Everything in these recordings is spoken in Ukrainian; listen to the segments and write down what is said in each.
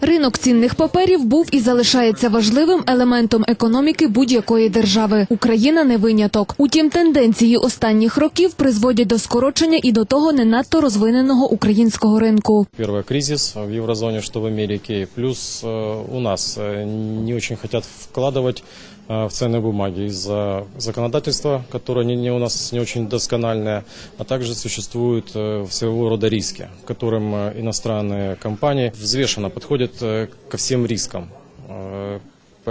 Ринок цінних паперів був і залишається важливим елементом економіки будь-якої держави. Україна не виняток. Утім, тенденції останніх років призводять до скорочення і до того не надто розвиненого українського ринку. Первый кризис в еврозоне, что в Америке. Плюс э, у нас э, не очень хотят вкладывать э, в ценные бумаги из-за законодательства, которое не, не у нас не очень доскональное, а также существуют э, своего рода риски, к которым э, иностранные компании взвешенно подходят э, ко всем рискам.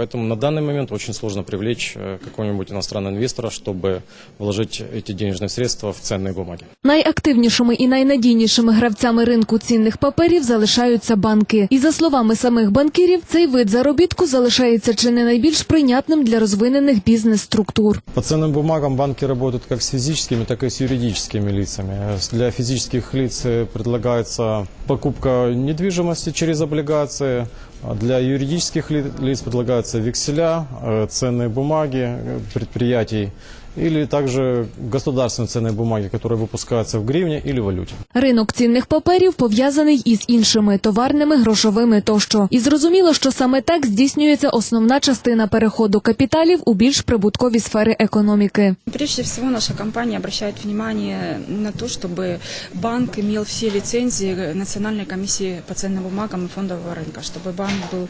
Э, Поэтому на данный момент очень сложно привлечь э, какого-нибудь иностранного инвестора, чтобы вложить эти денежные средства в ценные бумаги. Найактивнішими і найнадійнішими гравцями ринку цінних паперів залишаються банки. І за словами самих банкірів, цей вид заробітку залишається чи не найбільш прийнятним для розвинених бізнес-структур. По ценным бумагам банки работают как с физическими, так и с юридическими лицами. Для физических лиц э, предлагается покупка недвижимости через облигации, а для юридических ли- лиц предлагаются векселя, э, ценные бумаги э, предприятий или также государственные ценные бумаги, которые выпускаются в гривне или валюте. Ринок цінних паперів пов'язаний із іншими товарними, грошовими тощо. І зрозуміло, що саме так здійснюється основна частина переходу капіталів у більш прибуткові сфери економіки. Прежде всего, наша компания обращает внимание на то, чтобы банк имел все лицензии Национальной комиссии по ценным бумагам и фондового рынка, чтобы банк был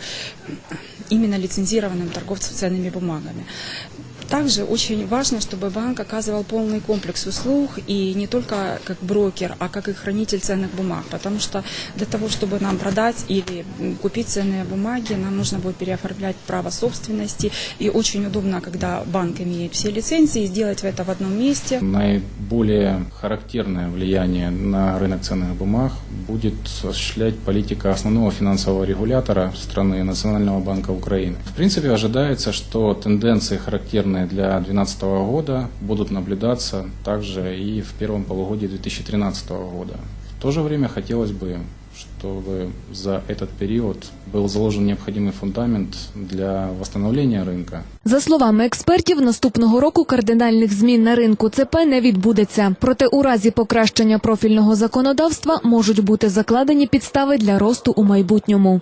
именно лицензированным торговцем ценными бумагами. Также очень важно, чтобы банк оказывал полный комплекс услуг и не только как брокер, а как и хранитель ценных бумаг, потому что для того, чтобы нам продать или купить ценные бумаги, нам нужно будет переоформлять право собственности, и очень удобно, когда банк имеет все лицензии, сделать это в одном месте. Наиболее характерное влияние на рынок ценных бумаг будет осуществлять политика основного финансового регулятора страны Национального банка Украины. В принципе, ожидается, что тенденции, характерные для 2012 года, будут наблюдаться также и в первом полугодии 2013 года. В то же время хотелось бы, чтобы за этот период был заложен необходимый фундамент для восстановления рынка, За словами експертів, наступного року кардинальних змін на ринку ЦП не відбудеться. Проте у разі покращення профільного законодавства можуть бути закладені підстави для росту у майбутньому.